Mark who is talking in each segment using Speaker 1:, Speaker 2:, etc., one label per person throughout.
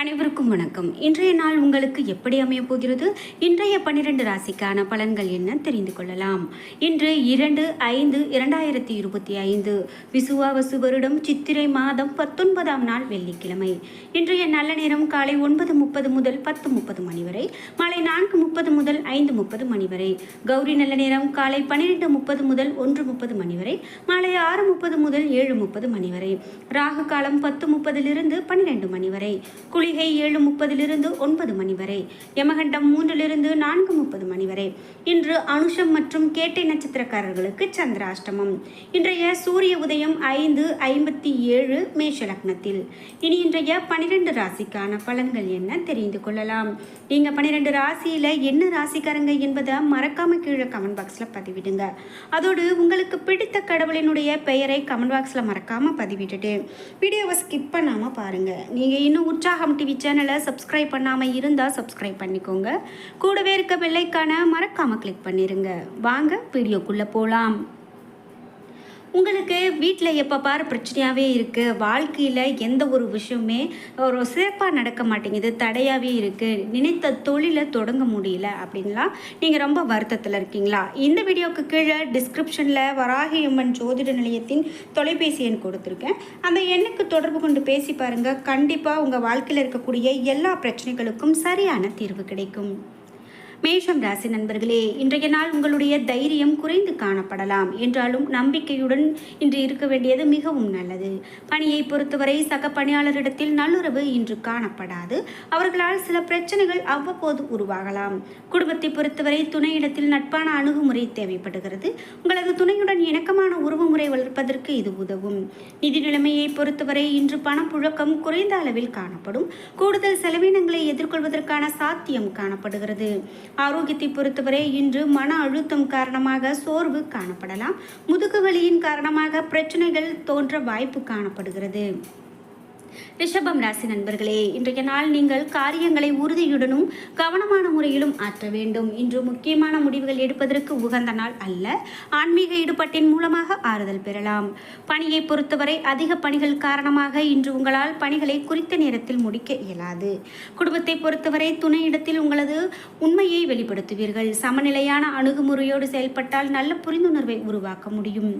Speaker 1: அனைவருக்கும் வணக்கம். இன்றைய நாள் உங்களுக்கு எப்படி அமையப் போகிறது? இன்றைய பன்னிரண்டு ராசிக்கான பலன்கள் என்ன தெரிந்து கொள்ளலாம். இன்று இரண்டு ஐந்து இரண்டாயிரத்தி இருபத்தி ஐந்து. விசுவாவசு வருடம் சித்திரை மாதம் பத்தொன்பதாம் நாள் வெள்ளிக்கிழமை. இன்றைய நல்ல நேரம் காலை ஒன்பது முப்பது முதல் பத்து முப்பது மணி வரை மாலை நான்கு முப்பது முதல் ஐந்து முப்பது மணி வரை கௌரி நல்ல நேரம் காலை பன்னிரெண்டு முப்பது முதல் ஒன்று முப்பது மணி வரை மாலை ஆறு முப்பது முதல் ஏழு முப்பது மணி வரை ராகு காலம் பத்து முப்பதிலிருந்து பன்னிரெண்டு மணி வரை குளிகை ஏழு முப்பதிலிருந்து ஒன்பது மணி வரை யமகண்டம் மூன்றிலிருந்து நான்கு முப்பது மணி வரை. இன்று அனுஷம் மற்றும் கேட்டை நட்சத்திரக்காரர்களுக்கு சந்திராஷ்டமம். இன்றைய சூரிய உதயம் ஐந்து ஐம்பத்தி ஏழு மேஷ லக்னத்தில். இனி இன்றைய பனிரெண்டு ராசிக்கான பலன்கள் என்ன தெரிந்து கொள்ளலாம். நீங்க பன்னிரெண்டு ராசியில என்ன ராசிக்காரங்க என்பதை மறக்காம கீழே கமெண்ட் பாக்ஸ்ல பதிவிடுங்க. அதோடு உங்களுக்கு பிடித்த கடவுளினுடைய பெயரை கமெண்ட் பாக்ஸ்ல மறக்காம பதிவிட்டுட்டு வீடியோவை ஸ்கிப் பண்ணாம பாருங்க. நீங்க இன்னும் உற்சாகம் டிவி சேனலை சப்ஸ்கிரைப் பண்ணாமல் இருந்தால் சப்ஸ்கிரைப் பண்ணிக்கோங்க. கூடவே இருக்க பெல்லைக்கான மறக்காமல் கிளிக் பண்ணிடுங்க வாங்க வீடியோக்குள்ளே போகலாம் உங்களுக்கு வீட்டில் எப்போ பாரு பிரச்சனையாகவே இருக்குது வாழ்க்கையில் எந்த ஒரு விஷயமே ஒரு சிறப்பாக நடக்க மாட்டேங்குது. தடையாகவே இருக்குது நினைத்த தொழிலை தொடங்க முடியல அப்படின்லாம் நீங்கள் ரொம்ப வருத்தத்தில் இருக்கீங்களா? இந்த வீடியோவுக்கு கீழே டிஸ்கிரிப்ஷனில் வராகியம்மன் ஜோதிட நிலையத்தின் தொலைபேசி எண் கொடுத்துருக்கேன். அந்த எண்ணுக்கு தொடர்பு கொண்டு பேசி பாருங்கள் கண்டிப்பாக உங்கள் வாழ்க்கையில் இருக்கக்கூடிய எல்லா பிரச்சனைகளுக்கும் சரியான தீர்வு கிடைக்கும். மேஷம் ராசி நண்பர்களே இன்றைய நாள் உங்களுடைய தைரியம் குறைந்து காணப்படலாம். என்றாலும் நம்பிக்கையுடன் இன்று இருக்க வேண்டியது மிகவும் நல்லது. பணியை பொறுத்தவரை சக பணியாளரிடத்தில் நல்லுறவு இன்று காணப்படாது. அவர்களால் சில பிரச்சனைகள் அவ்வப்போது உருவாகலாம். குடும்பத்தை பொறுத்தவரை துணையிடத்தில் நட்பான அணுகுமுறை தேவைப்படுகிறது. உங்களது துணையுடன் இணக்கமான உறவுமுறை வளர்ப்பதற்கு இது உதவும். நிதி நிலைமையை பொறுத்தவரை இன்று பணப்புழக்கம் குறைந்த அளவில் காணப்படும். கூடுதல் செலவினங்களை எதிர்கொள்வதற்கான சாத்தியம் காணப்படுகிறது. ஆரோக்கியத்தை பொறுத்தவரை இன்று மன அழுத்தம் காரணமாக சோர்வு காணப்படலாம். முதுகு வலியின் காரணமாக பிரச்சனைகள் தோன்ற வாய்ப்பு காணப்படுகிறது. ரிஷபம் ராசி நண்பர்களே இன்றைய நாள் நீங்கள் காரியங்களை உறுதியுடனும் கவனமான முறையிலும் ஆற்ற வேண்டும். இன்று முக்கியமான முடிவுகள் எடுப்பதற்கு உகந்த நாள் அல்ல. ஆன்மீக ஈடுபாட்டின் மூலமாக ஆறுதல் பெறலாம். பணியை பொறுத்தவரை அதிக பணிகள் காரணமாக இன்று உங்களால் பணிகளை குறித்த நேரத்தில் முடிக்க இயலாது. குடும்பத்தை பொறுத்தவரை துணையிடத்தில் உங்களது உண்மையை வெளிப்படுத்துவீர்கள். சமநிலையான அணுகுமுறையோடு செயல்பட்டால் நல்ல புரிந்துணர்வை உருவாக்க முடியும்.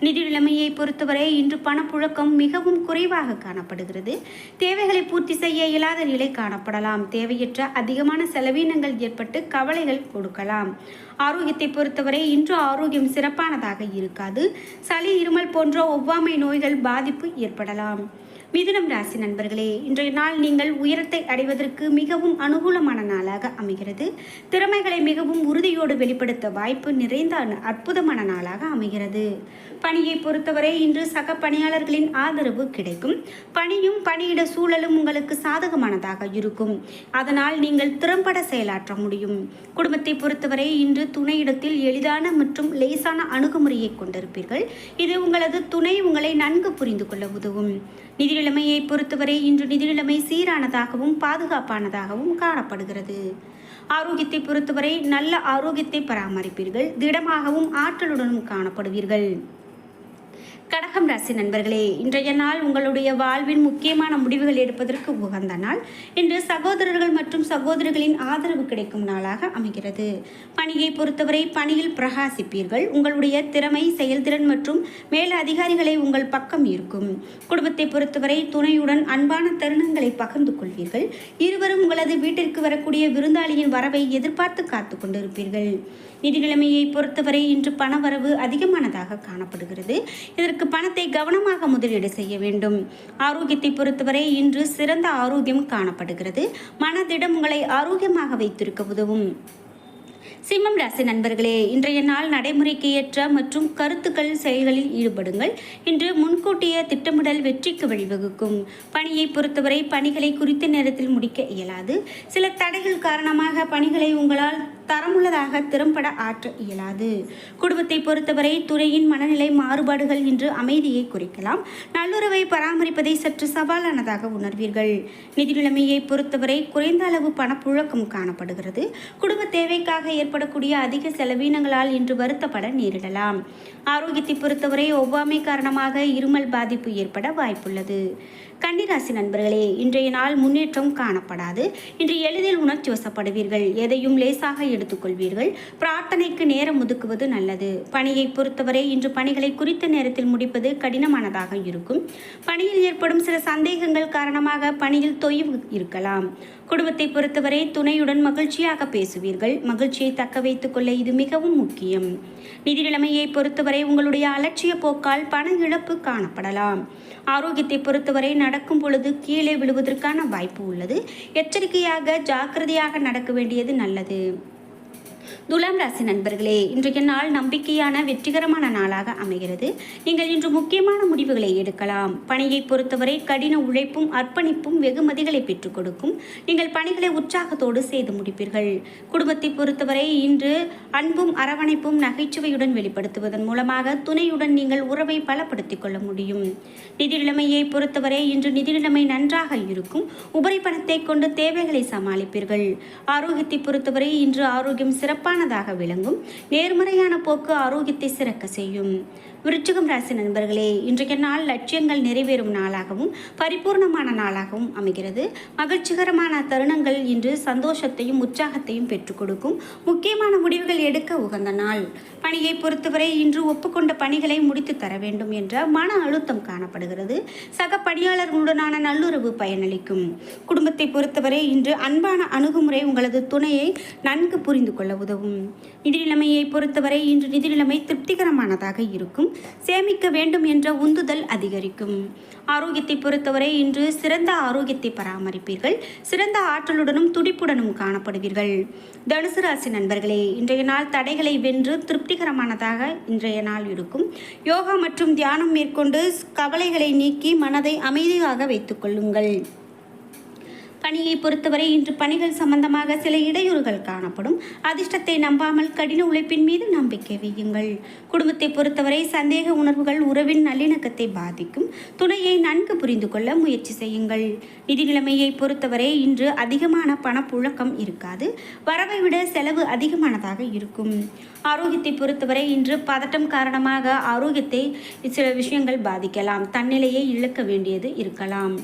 Speaker 1: நிதி நிலைமையை பொறுத்தவரை இன்று பணப்புழக்கம் மிகவும் குறைவாக காணப்படுகிறது. தேவைகளை பூர்த்தி செய்ய இயலாத நிலை காணப்படலாம். தேவையற்ற அதிகமான செலவினங்கள் ஏற்பட்டு கவலைகள் கொடுக்கலாம். ஆரோக்கியத்தை பொறுத்தவரை இன்று ஆரோக்கியம் சிறப்பானதாக இருக்காது. சளி இருமல் போன்ற ஒவ்வாமை நோய்கள் பாதிப்பு ஏற்படலாம். மிதுனம் ராசி நண்பர்களே இன்றைய நாள் நீங்கள் உயரத்தை அடைவதற்கு மிகவும் அனுகூலமான நாளாக அமைகிறது. திறமைகளை மிகவும் உறுதியோடு வெளிப்படுத்த வாய்ப்பு நிறைந்த அற்புதமான நாளாக அமைகிறது. பணியை பொறுத்தவரை இன்று சக பணியாளர்களின் ஆதரவு கிடைக்கும். பணியும் பணியிட சூழலும் உங்களுக்கு சாதகமானதாக இருக்கும். அதனால் நீங்கள் திறம்பட செயலாற்ற முடியும். குடும்பத்தை பொறுத்தவரை இன்று துணையிடத்தில் எளிதான மற்றும் லேசான அணுகுமுறையை கொண்டிருப்பீர்கள். இது உங்களது துணை உங்களை நன்கு புரிந்து கொள்ள உதவும். நிதி நிதிநிலைமையை பொறுத்தவரை இன்று நிதி நிலைமை சீரானதாகவும் பாதுகாப்பானதாகவும் காணப்படுகிறது. ஆரோக்கியத்தை பொறுத்தவரை நல்ல ஆரோக்கியத்தை பராமரிப்பீர்கள் திடமாகவும் ஆற்றலுடனும் காணப்படுவீர்கள். கடகம் ராசி நண்பர்களே இன்றைய நாள் உங்களுடைய வாழ்வின் முக்கியமான முடிவுகள் எடுப்பதற்கு உகந்த நாள். இன்று சகோதரர்கள் மற்றும் சகோதரிகளின் ஆதரவு கிடைக்கும் நாளாக அமைகிறது. பணியை பொறுத்தவரை பணியில் பிரகாசிப்பீர்கள். உங்களுடைய திறமை செயல்திறன் மற்றும் மேல அதிகாரிகளை உங்கள் பக்கம் இருக்கும் குடும்பத்தை பொறுத்தவரை துணையுடன் அன்பான தருணங்களை பகிர்ந்து கொள்வீர்கள். இருவரும் உங்களது வீட்டிற்கு வரக்கூடிய விருந்தாளியின் வரவை எதிர்பார்த்து காத்து கொண்டிருப்பீர்கள். நிதி நிலைமையை பொறுத்தவரை இன்று பணவரவு அதிகமானதாக காணப்படுகிறது. இதற்கு பணத்தை கவனமாக முதலீடு செய்ய வேண்டும். ஆரோக்கியத்தை பொறுத்தவரை இன்று சிறந்த ஆரோக்கியம் காணப்படுகிறது. மனதிடம் உங்களை ஆரோக்கியமாக வைத்திருக்க உதவும். சிம்மம் ராசி நண்பர்களே இன்றைய நாள் நடைமுறைக்கு ஏற்ற மற்றும் கருத்துக்கள் செயல்களில் ஈடுபடுங்கள். இன்று முன்கூட்டிய திட்டமிடல் வெற்றிக்கு வழிவகுக்கும். பணியை பொறுத்தவரை பணிகளை குறித்த நேரத்தில் முடிக்க இயலாது. சில தடைகள் காரணமாக பணிகளை உங்களால் தரமுள்ளதாக திறம்பட ஆற்ற இயலாது. குடும்பத்தை பொறுத்தவரை துறையின் மனநிலை மாறுபாடுகள் இன்று அமைதியை குறிக்கலாம். நல்லுறவை பராமரிப்பதை சற்று சவாலானதாக உணர்வீர்கள். நிதி நிலைமையை பொறுத்தவரை குறைந்த அளவு பணப்புழக்கம் காணப்படுகிறது. குடும்ப தேவைக்காக ஏற்படக்கூடிய அதிக செலவீனங்களால் இன்று வருத்தப்பட நேரிடலாம். ஆரோக்கியத்தை பொறுத்தவரை ஒவ்வாமை காரணமாக இருமல் பாதிப்பு ஏற்பட வாய்ப்புள்ளது. கன்னிராசி நண்பர்களே இன்றைய நாள் முன்னேற்றம் காணப்படாது. இன்று எளிதில் உணர்ச்சி வசப்படுவீர்கள். எதையும் லேசாக எடுத்துக்கொள்வீர்கள். பிரார்த்தனைக்கு நேரம் ஒதுக்குவது நல்லது. பணியை பொறுத்தவரை இன்று பணிகளை குறித்த நேரத்தில் முடிப்பது கடினமானதாக இருக்கும். பணியில் ஏற்படும் சில சந்தேகங்கள் காரணமாக பணியில் தொய்வு இருக்கலாம். குடும்பத்தை பொறுத்தவரை துணையுடன் மகிழ்ச்சியாக பேசுவீர்கள். மகிழ்ச்சியை தக்க வைத்துக் கொள்ள இது மிகவும் முக்கியம். நிதி நிலைமையை பொறுத்தவரை உங்களுடைய அலட்சிய போக்கால் பண இழப்பு காணப்படலாம். ஆரோக்கியத்தை பொறுத்தவரை நடக்கும் பொழுது கீழே விழுவதற்கான வாய்ப்பு உள்ளது. எச்சரிக்கையாக ஜாக்கிரதையாக நடக்க வேண்டியது நல்லது. துலாம் ராசி நண்பர்களே இன்றைய நாள் நம்பிக்கையான வெற்றிகரமான நாளாக அமைகிறது. நீங்கள் இன்று முக்கியமான முடிவுகளை எடுக்கலாம். பணியை பொறுத்தவரை கடின உழைப்பும் அர்ப்பணிப்பும் வெகுமதிகளை பெற்றுக் கொடுக்கும். நீங்கள் பணிகளை உற்சாகத்தோடு செய்து முடிப்பீர்கள். குடும்பத்தை பொறுத்தவரை இன்று அன்பும் அரவணைப்பும் நகைச்சுவையுடன் வெளிப்படுத்துவதன் மூலமாக துணையுடன் நீங்கள் உறவை பலப்படுத்திக் கொள்ள முடியும். நிதி நிலைமையை பொறுத்தவரை இன்று நிதி நிலைமை நன்றாக இருக்கும். உபரி பணத்தை கொண்டு தேவைகளை சமாளிப்பீர்கள். ஆரோக்கியத்தை பொறுத்தவரை இன்று ஆரோக்கியம் சிறப்பு சிறப்பானதாக விளங்கும். நேர்மறையான போக்கு ஆரோக்கியத்தை சிறக்க செய்யும். விருச்சிகம் ராசி நண்பர்களே இன்றைய நாள் லட்சியங்கள் நிறைவேறும் நாளாகவும் பரிபூர்ணமான நாளாகவும் அமைகிறது. மகிழ்ச்சிகரமான தருணங்கள் இன்று சந்தோஷத்தையும் உற்சாகத்தையும் பெற்றுக் கொடுக்கும். முக்கியமான முடிவுகள் எடுக்க உகந்த நாள். பணியை பொறுத்தவரை இன்று ஒப்புக்கொண்ட பணிகளை முடித்து தர வேண்டும் என்ற மன அழுத்தம் காணப்படுகிறது. சக பணியாளர்களுடனான நல்லுறவு பயனளிக்கும். குடும்பத்தை பொறுத்தவரை இன்று அன்பான அணுகுமுறை உங்களது துணையை நன்கு புரிந்து கொள்ள உதவும் நிதி நிலைமையை பொறுத்தவரை இன்று நிதி நிலைமை திருப்திகரமானதாக இருக்கும். சேமிக்க வேண்டும் என்ற உந்துதல் அதிகரிக்கும். ஆரோக்கியத்தை பொறுத்தவரை இன்று சிறந்த ஆரோக்கியத்தை பராமரிப்பீர்கள். சிறந்த ஆற்றலுடனும் துடிப்புடனும் காணப்படுவீர்கள். தனுசு ராசி நண்பர்களே இன்றைய நாள் தடைகளை வென்று திருப்திகரமானதாக இன்றைய நாள் இருக்கும். யோகா மற்றும் தியானம் மேற்கொண்டு கவலைகளை நீக்கி மனதை அமைதியாக வைத்துக் பணியை பொறுத்தவரை இன்று பணிகள் சம்பந்தமாக சில இடையூறுகள் காணப்படும். அதிர்ஷ்டத்தை நம்பாமல் கடின உழைப்பின் மீது நம்பிக்கை வையுங்கள். குடும்பத்தை பொறுத்தவரை சந்தேக உணர்வுகள் உறவின் நல்லிணக்கத்தை பாதிக்கும். துணையை நன்கு புரிந்து கொள்ள முயற்சி செய்யுங்கள். நிதி நிலைமையை பொறுத்தவரை இன்று அதிகமான பணப்புழக்கம் இருக்காது. வரவை விட செலவு அதிகமானதாக இருக்கும். ஆரோக்கியத்தை பொறுத்தவரை இன்று பதட்டம் காரணமாக ஆரோக்கியத்தை சில விஷயங்கள் பாதிக்கலாம். தன்னிலையை இழக்க வேண்டியது இருக்கலாம்.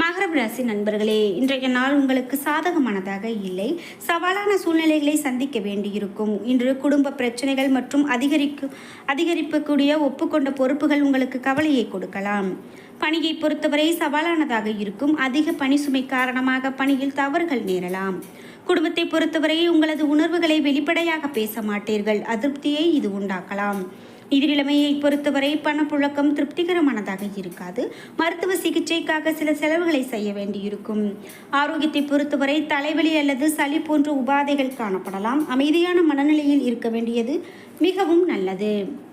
Speaker 1: மகரம் ராசி நண்பர்களே இன்றைய நாள் உங்களுக்கு சாதகமானதாக இல்லை. சவாலான சூழ்நிலைகளை சந்திக்க வேண்டியிருக்கும். இன்று குடும்ப பிரச்சனைகள் மற்றும் அதிகரிக்கும் அதிகரிக்கக்கூடிய ஒப்புக்கொண்ட பொறுப்புகள் உங்களுக்கு கவலையை கொடுக்கலாம். பணியை பொறுத்தவரை சவாலானதாக இருக்கும். அதிக பணி சுமை காரணமாக பணியில் தவறுகள் நேரலாம். குடும்பத்தை பொறுத்தவரை உங்களது உணர்வுகளை வெளிப்படையாக பேச மாட்டீர்கள். அதிருப்தியை இது உண்டாக்கலாம். நிதிநிலைமையை பொறுத்தவரை பணப்புழக்கம் திருப்திகரமானதாக இருக்காது. மருத்துவ சிகிச்சைக்காக சில செலவுகளை செய்ய வேண்டியிருக்கும். ஆரோக்கியத்தை பொறுத்தவரை தலைவலி அல்லது சளி போன்ற உபாதைகள் காணப்படலாம். அமைதியான மனநிலையில் இருக்க வேண்டியது மிகவும் நல்லது.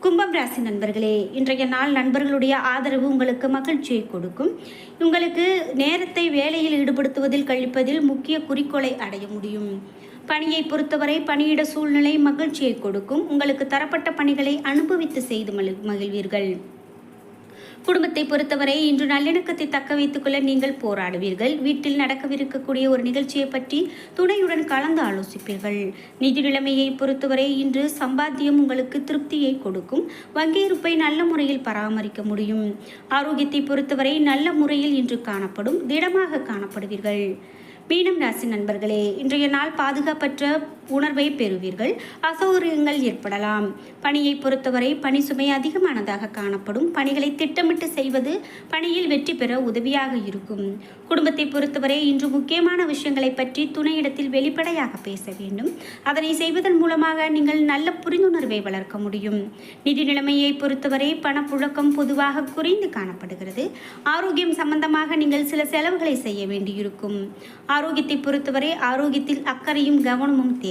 Speaker 1: கும்பம் ராசி நண்பர்களே இன்றைய நாள் நண்பர்களுடைய ஆதரவு உங்களுக்கு மகிழ்ச்சியை கொடுக்கும். உங்களுக்கு நேரத்தை வேலையில் ஈடுபடுத்துவதில் கழிப்பதில் முக்கிய குறிக்கோளை அடைய முடியும். பணியை பொறுத்தவரை பணியிட சூழ்நிலை மகிழ்ச்சியை கொடுக்கும். உங்களுக்கு தரப்பட்ட பணிகளை அனுபவித்து செய்து மகிழ்வீர்கள். குடும்பத்தை பொறுத்தவரை இன்று நல்லிணக்கத்தை தக்க வைத்துக் கொள்ள நீங்கள் போராடுவீர்கள். வீட்டில் நடக்கவிருக்கக்கூடிய ஒரு நிகழ்ச்சியை பற்றி துணையுடன் கலந்து ஆலோசிப்பீர்கள். நிதி நிலைமையை பொறுத்தவரை இன்று சம்பாத்தியம் உங்களுக்கு திருப்தியை கொடுக்கும். வங்கி இருப்பை நல்ல முறையில் பராமரிக்க முடியும். ஆரோக்கியத்தை பொறுத்தவரை நல்ல முறையில் இன்று காணப்படும். திடமாக காணப்படுவீர்கள். மீனம் ராசி நண்பர்களே இன்றைய நாள் பாதுகாப்பற்ற உணர்வை பெறுவீர்கள். அசௌகரியங்கள் ஏற்படலாம். பணியை பொறுத்தவரை பணி சுமை அதிகமானதாக காணப்படும். பணிகளை திட்டமிட்டு செய்வது பணியில் வெற்றி பெற உதவியாக இருக்கும். குடும்பத்தை பொறுத்தவரை இன்று முக்கியமான விஷயங்களை பற்றி துணையிடத்தில் வெளிப்படையாக பேச வேண்டும். அதனை செய்வதன் மூலமாக நீங்கள் நல்ல புரிந்துணர்வை வளர்க்க முடியும். நிதி நிலைமையை பொறுத்தவரை பணப்புழக்கம் பொதுவாக குறைந்து காணப்படுகிறது. ஆரோக்கியம் சம்பந்தமாக நீங்கள் சில செலவுகளை செய்ய வேண்டியிருக்கும். ஆரோக்கியத்தை பொறுத்தவரை ஆரோக்கியத்தில் அக்கறையும் கவனமும் தேவை.